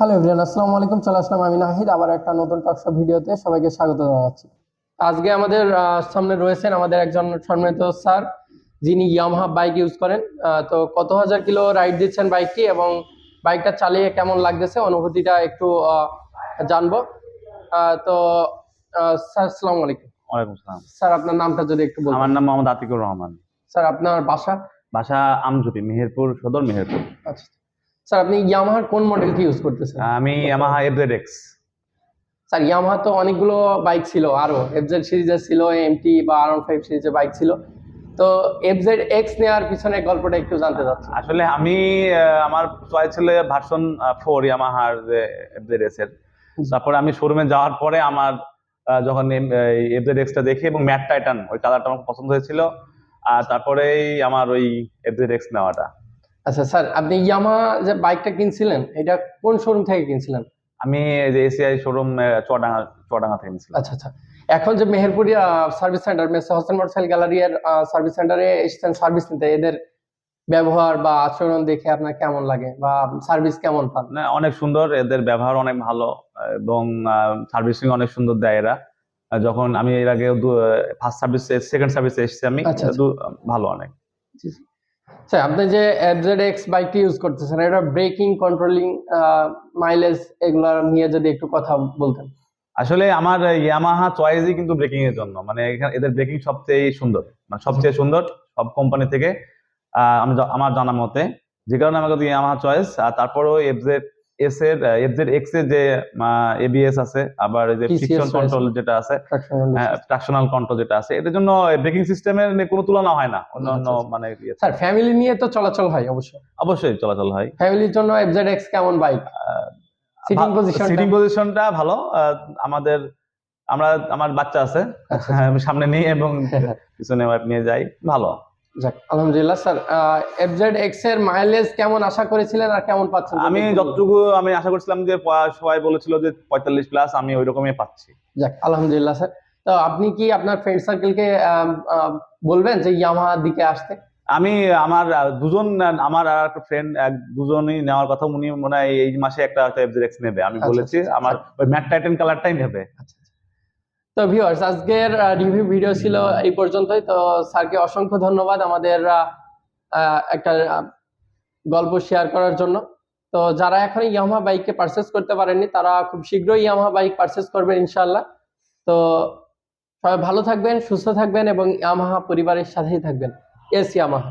Hello everyone আসসালামু আলাইকুম চলে আসলাম আমি নাহিদ আবার একটা নতুন টকশো ভিডিওতে সবাইকে স্বাগত জানাচ্ছি। আজকে আমাদের সামনে রয়েছেন আমাদের একজন সম্মানিত স্যার যিনি ইয়ামাহা বাইক ইউজ করেন। তো কত হাজার কিলো রাইড দিচ্ছেন বাইকটি এবং বাইকটা চালিয়ে কেমন লাগতেছে অনুভূতিটা একটু জানব। তো স্যার আসসালামু আলাইকুম। ওয়ালাইকুম সালাম স্যার আপনার নামটা যদি একটু বলতেন। আমার নাম মোহাম্মদ আতিকুর রহমান। স্যার আপনার বাসা? বাসা আমজুপি মেহেরপুর সদর মেহেরপুর। আচ্ছা। স্যার আপনি ইয়ামাহার কোন মডেলটি ইউজ করতেছেন? আমি Yamaha FZ X sir Yamaha তো অনেকগুলো বাইক ছিল আরও এফজেড সিরিজের ছিল এমটি বা আর ফাইভ সিরিজের বাইক ছিল। তো এফজেড এক্স নেওয়ার পিছনে গল্পটা একটু জানতে চাচ্ছি। আসলে আমি আমার চয়েস ছিল ভার্সন ফোর ইয়ামাহার যে এফজেড এক্সের। তারপরে আমি শোরুমে যাওয়ার পরে আমার যখন এফজেড এক্সটা দেখি এবং ম্যাট টাইটান ওই কালারটা আমার পছন্দ হয়েছিল। আর তারপরেই আমার ওই এফজেড এক্স নেওয়াটা। আচ্ছা স্যার আপনি ইয়ামাহা যে বাইকটা কিনছিলেন এটা কোন শোরুম থেকে কিনছিলেন? আমি যে এসিআই শোরুম চুয়াডাঙ্গা চুয়াডাঙ্গা থেকে নিয়েছিলাম আচ্ছা আচ্ছা। এখন যে মেহেরপুরি সার্ভিস সেন্টার মেসে হোসেন মোটরসাইকেল গ্যালারি এর সার্ভিস সেন্টারে এসেছেন সার্ভিস নিতে এদের ব্যবহার বা আচরণ দেখে আপনার কেমন লাগে? বা সার্ভিস কেমন পান? না অনেক সুন্দর এদের ব্যবহার অনেক ভালো এবং সার্ভিসিং অনেক সুন্দর দেয় এরা। যখন আমি এর আগে ফার্স্ট সার্ভিস সেকেন্ড সার্ভিসে এসেছি আমি আচ্ছা, আচ্ছা। ভালো অনেক। স্যার আপনি যে এফজেড এক্স বাইকটি ইউজ করতেছেন, এটা ব্রেকিং কন্ট্রোলিং মাইলেজ এগুলো নিয়ে যদি একটু কথা বলতেন। আসলে আমার ইয়ামাহা চয়েসই কিন্তু ব্রেকিং এর জন্য। মানে এখানে এদের ব্রেকিং সবচেয়ে সুন্দর। মানে সবচেয়ে সুন্দর সব কোম্পানি থেকে আমার জানা মতে। যে কারণে আমার আমাকে ইয়ামাহা চয়েস আর তারপরেও এফজেড এস এর এফজেড এক্সের যে এবিএস আছে আবার যে কন্ট্রোল যেটা আছে? ট্রাকশনাল কন্ট্রোল যেটা আছে এটার জন্য ব্রেকিং সিস্টেমের কোনো তুলনা হয় না। অন্যান্য আচ্ছা, আচ্ছা। মানে ইয়ে স্যার ফ্যামিলি নিয়ে তো চলাচল হয় অবশ্যই। অবশ্যই চলাচল হয়। ফ্যামিলির জন্য এফজেড এক্স কেমন বাইক সিটিং পজিশন সিটিং পজিশনটা ভালো। আমাদের আমরা আমার বাচ্চা আছে। আচ্ছা, সামনে নিয়ে এবং পিছনে নিয়ে যাই। ভালো। যাক আলহামদুলিল্লাহ স্যার। এফজেড এক্সের মাইলেজ কেমন আশা করেছিলেন আর কেমন পাচ্ছেন আমি যতটুকু আমি আশা করছিলাম যে সবাই বলেছিল যে পঁয়তাল্লিশ প্লাস আমি ওই রকমই পাচ্ছি। যাক আলহামদুলিল্লাহ স্যার। তো আপনি কি আপনার ফ্রেন্ড সার্কেলকে বলবেন যে ইয়ামাহার দিকে আসতে? আমি আমার দুজন আমার আর একটা ফ্রেন্ড এক দুজনই নেওয়ার কথা উনি মনে হয় এই মাসে একটা এফজেড এক্স নেবে। আমি আচ্ছা, বলেছি আচ্ছা, আমার ওই ম্যাট টাইটেন কালারটাই নেবে। আচ্ছা আচ্ছা। তো ভিউয়ার্স আজকের রিভিউ ভিডিও ছিল এই পর্যন্তই। তো স্যারকে অসংখ্য ধন্যবাদ আমাদের একটা গল্প শেয়ার করার জন্য। তো যারা এখন ইয়ামাহা বাইককে পারচেস করতে পারেননি, তারা খুব শীঘ্রই ইয়ামাহা বাইক পারচেস করবেন, ইনশাআল্লাহ। তো সবাই ভালো থাকবেন, সুস্থ থাকবেন এবং ইয়ামাহা পরিবারের সাথেই থাকবেন। S Yamaha